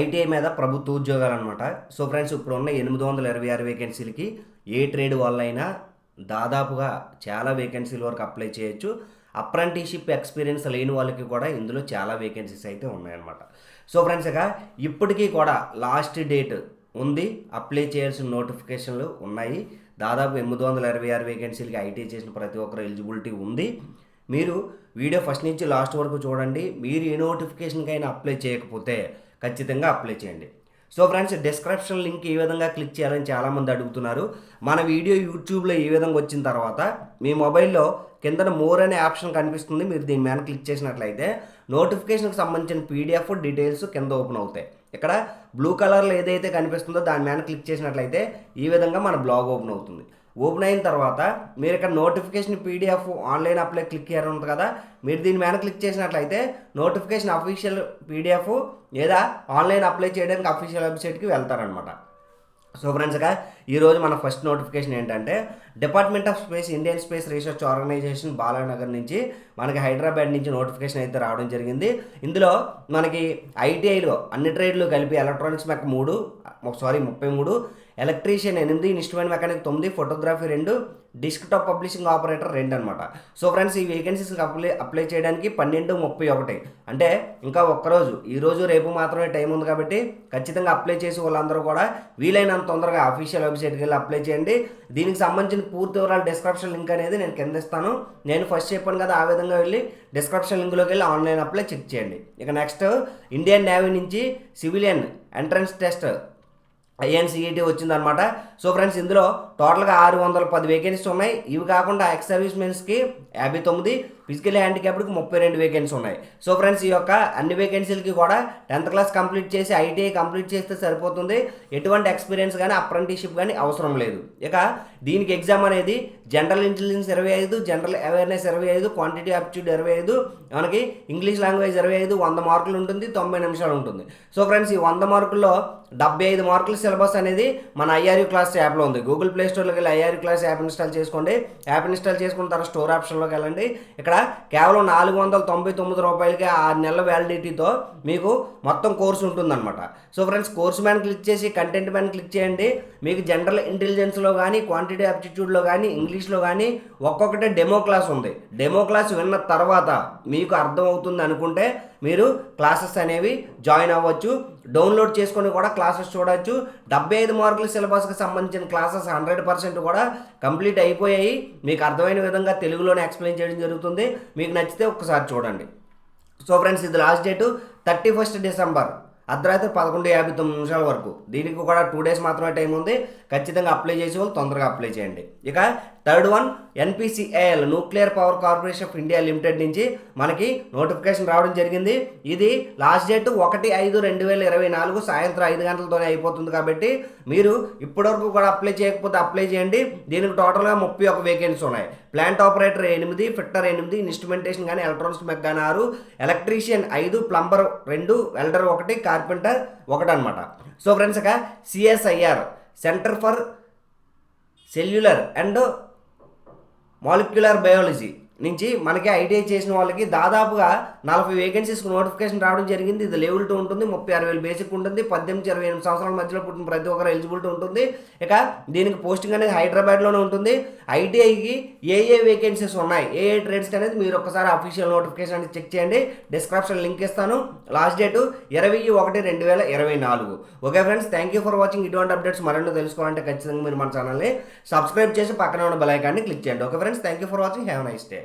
ITI మీద ప్రభుత్వ ఉద్యోగాలు అనమాట సో ఫ్రెండ్స్ ఇప్పుడు ఉన్న ఎనిమిది వందల ఇరవై ఆరు వేకెన్సీలకి ఏ ట్రేడ్ వల్ల అయినా దాదాపుగా చాలా వేకెన్సీల వరకు అప్లై చేయొచ్చు. అప్రెంటిషిప్ ఎక్స్పీరియన్స్ లేని వాళ్ళకి కూడా ఇందులో చాలా వేకెన్సీస్ అయితే ఉన్నాయన్నమాట. సో ఫ్రెండ్స్ ఇక ఇప్పటికీ కూడా లాస్ట్ డేట్ ఉంది. అప్లై చేయాల్సిన నోటిఫికేషన్లు ఉన్నాయి. దాదాపు ఎనిమిది వందల ఇరవై ఆరు వేకెన్సీలకి ఐటీ చేసిన ప్రతి ఒక్కరు ఎలిజిబిలిటీ ఉంది. మీరు వీడియో ఫస్ట్ నుంచి లాస్ట్ వరకు చూడండి. మీరు ఏ నోటిఫికేషన్కైనా అప్లై చేయకపోతే ఖచ్చితంగా అప్లై చేయండి. సో ఫ్రెండ్స్ డిస్క్రిప్షన్ లింక్ ఏ విధంగా క్లిక్ చేయాలని చాలామంది అడుగుతున్నారు. మన వీడియో యూట్యూబ్లో ఏ విధంగా వచ్చిన తర్వాత మీ మొబైల్లో కింద మోర్ అనే ఆప్షన్ కనిపిస్తుంది. మీరు దీని మీద క్లిక్ చేసినట్లయితే నోటిఫికేషన్కి సంబంధించిన పీడిఎఫ్ డీటెయిల్స్ కింద ఓపెన్ అవుతాయి. ఇక్కడ బ్లూ కలర్లో ఏదైతే కనిపిస్తుందో దాని మీద క్లిక్ చేసినట్లయితే ఈ విధంగా మన బ్లాగ్ ఓపెన్ అవుతుంది. ఓపెన్ అయిన తర్వాత మీరు ఇక్కడ notification PDF online apply click చేయడం ఉంటుంది కదా మీరు దీని మీద క్లిక్ చేసినట్లయితే నోటిఫికేషన్ అఫీషియల్ పీడిఎఫ్ లేదా ఆన్లైన్ అప్లై చేయడానికి అఫీషియల్ వెబ్సైట్కి వెళ్తారనమాట. సో ఫ్రెండ్స్గా ఈరోజు మన ఫస్ట్ నోటిఫికేషన్ ఏంటంటే department of space Indian space research organisation Balanagar నుంచి మనకి హైదరాబాద్ నుంచి నోటిఫికేషన్ అయితే రావడం జరిగింది. ఇందులో మనకి ఐటీఐలో అన్ని ట్రేడ్లు కలిపి ఎలక్ట్రానిక్స్ మెక్ మూడు సారీ ముప్పై మూడు ఎలక్ట్రీషియన్ ఎనిమిది ఇన్స్ట్రుమెంట్ మెకానిక్ తొమ్మిది ఫోటోగ్రఫీ రెండు డిస్క్ టాప్ పబ్లిషింగ్ ఆపరేటర్ రెండు అనమాట సో ఫ్రెండ్స్ ఈ వేకెన్సీస్కి అప్లై అప్లై చేయడానికి పన్నెండు ముప్పై ఒకటి. అంటే ఇంకా ఒక్కరోజు ఈరోజు రేపు మాత్రమే టైం ఉంది కాబట్టి ఖచ్చితంగా అప్లై చేసి వాళ్ళందరూ కూడా వీలైనంత తొందరగా అఫీషియల్ వెబ్సైట్కి వెళ్ళి అప్లై చేయండి. దీనికి సంబంధించిన పూర్తి వివరాలు డిస్క్రిప్షన్ లింక్ అనేది నేను కింద ఇస్తాను. నేను ఫస్ట్ చెప్పాను కదా ఆ విధంగా వెళ్ళి డిస్క్రిప్షన్ లింక్లోకి వెళ్ళి ఆన్లైన్ అప్లై చెక్ చేయండి. ఇక నెక్స్ట్ ఇండియన్ నేవీ నుంచి సివిలియన్ ఎంట్రన్స్ టెస్ట్ ఐఎన్సిఈటీ వచ్చిందనమాట. సో ఫ్రెండ్స్ ఇందులో టోటల్గా ఆరు వందల పది వేకెన్సీస్ ఉన్నాయి. ఇవి కాకుండా ఎక్స్ సర్వీస్ మెన్స్కి యాభై తొమ్మిది ఫిజికల్ హ్యాండిక్యాప్డ్కి ముప్పై రెండు వేకెన్సీ ఉన్నాయి. సో ఫ్రెండ్స్ ఈ యొక్క అన్ని వేకెన్సీలకి కూడా టెన్త్ క్లాస్ కంప్లీట్ చేసి ఐటీఐ కంప్లీట్ చేస్తే సరిపోతుంది. ఎటువంటి ఎక్స్పీరియన్స్ కానీ అప్రెంటిషిప్ కానీ అవసరం లేదు. ఇక దీనికి ఎగ్జామ్ అనేది జనరల్ ఇంటెలిజెన్స్ ఇరవై ఐదు జనరల్ అవేర్నెస్ ఇరవై ఐదు క్వాంటిటీ ఆప్టిట్యూడ్ ఇరవై ఐదు మనకి ఇంగ్లీష్ లాంగ్వేజ్ ఇరవై ఐదు వంద మార్కులు ఉంటుంది తొంభై నిమిషాలు ఉంటుంది. సో ఫ్రెండ్స్ ఈ వంద మార్కుల్లో డెబ్బై ఐదు మార్కుల సిలబస్ అనేది మన ఐఆర్యూ క్లాస్ యాప్లో ఉంది. గూగుల్ ప్లే స్టోర్లోకి వెళ్ళి ఐఆర్ క్లాస్ యాప్ ఇన్స్టాల్ చేసుకోండి. యాప్ ఇన్స్టాల్ చేసుకున్న తర్వాత స్టోర్ ఆప్షన్లోకి వెళ్ళండి. ఇక్కడ కేవలం నాలుగు వందల తొంభై తొమ్మిది రూపాయలకి ఆరు నెలల వ్యాలిడిటీతో మీకు మొత్తం కోర్సు ఉంటుందన్నమాట. So friends course man click చేసి కంటెంట్ మ్యాన్ క్లిక్ చేయండి. మీకు జనరల్ ఇంటెలిజెన్స్లో కానీ క్వాంటిటీ ఆప్టిట్యూడ్లో కానీ ఇంగ్లీష్లో కానీ ఒక్కొక్కటే డెమో క్లాస్ ఉంది. డెమో క్లాస్ విన్న తర్వాత మీకు అర్థం అవుతుంది అనుకుంటే మీరు క్లాసెస్ అనేవి జాయిన్ అవ్వచ్చు. డౌన్లోడ్ చేసుకొని కూడా క్లాసెస్ చూడవచ్చు డెబ్బై ఐదు మార్కుల సిలబస్కి సంబంధించిన క్లాసెస్ హండ్రెడ్ పర్సెంట్ కూడా కంప్లీట్ అయిపోయాయి. మీకు అర్థమైన విధంగా తెలుగులోనే ఎక్స్ప్లెయిన్ చేయడం జరుగుతుంది. మీకు నచ్చితే ఒక్కసారి చూడండి. సో ఫ్రెండ్స్ ఇది last date. Thirty first December అర్ధరాత్రి పదకొండు యాభై తొమ్మిది నిమిషాల వరకు. దీనికి కూడా టూ డేస్ మాత్రమే టైం ఉంది. ఖచ్చితంగా అప్లై చేసే వాళ్ళు తొందరగా అప్లై చేయండి. ఇక third one NPCAL nuclear power corporation of India limited నుంచి మనకి నోటిఫికేషన్ రావడం జరిగింది. ఇది లాస్ట్ డేట్ ఒకటి ఐదు రెండు వేల ఇరవై నాలుగు సాయంత్రం ఐదు గంటలతోనే అయిపోతుంది కాబట్టి మీరు ఇప్పటివరకు కూడా అప్లై చేయకపోతే అప్లై చేయండి. దీనికి టోటల్గా ముప్పై ఒక వేకెన్సీ ఉన్నాయి. ప్లాంట్ ఆపరేటర్ ఎనిమిది ఫిట్టర్ ఎనిమిది ఇన్స్ట్రుమెంటేషన్ కానీ ఎలక్ట్రానిక్స్ మెక్ కానీ ఆరు ఎలక్ట్రీషియన్ ఐదు ప్లంబర్ రెండు వెల్డర్ ఒకటి కార్పెంటర్ ఒకటి అనమాట సో ఫ్రెండ్స్ ఇక CSIR centre for cellular and molecular biology నుంచి మనకి ఐటీఐ చేసిన వాళ్ళకి దాదాపుగా నలభై వేకెన్సీస్కి నోటిఫికేషన్ రావడం జరిగింది. ఇది లెవెల్ టూ ఉంటుంది ముప్పై ఆరు వేలు బేసిక్ ఉంటుంది పద్దెనిమిది ఇరవై ఎనిమిది సంవత్సరాల మధ్యలో పుట్టిన ప్రతి ఒక్కరు ఎలిజిబిలిటీ ఉంటుంది. ఇక దీనికి పోస్టింగ్ అనేది హైదరాబాద్లోనే ఉంటుంది. ఐటీఐకి ఏ ఏ వేకెన్సీస్ ఉన్నాయి ఏ ఏ ట్రేడ్స్కి అనేది మీరు ఒకసారి అఫీషియల్ నోటిఫికేషన్ అనేది చెక్ చేయండి. డిస్క్రిప్షన్ లింక్ ఇస్తాను. లాస్ట్ డేటు ఇరవై ఒకటి రెండు వేల ఇరవై నాలుగు. Okay friends thank you for watching ఇటువంటి అప్డేట్స్ మరెన్నో తెలుసుకోవాలంటే ఖచ్చితంగా మీరు మన ఛానల్ని సబ్స్క్రైబ్ చేసి పక్కన ఉన్న బెల్ ఐకాన్ని క్లిక్ చేయండి. Okay friends thank you for watching have nice day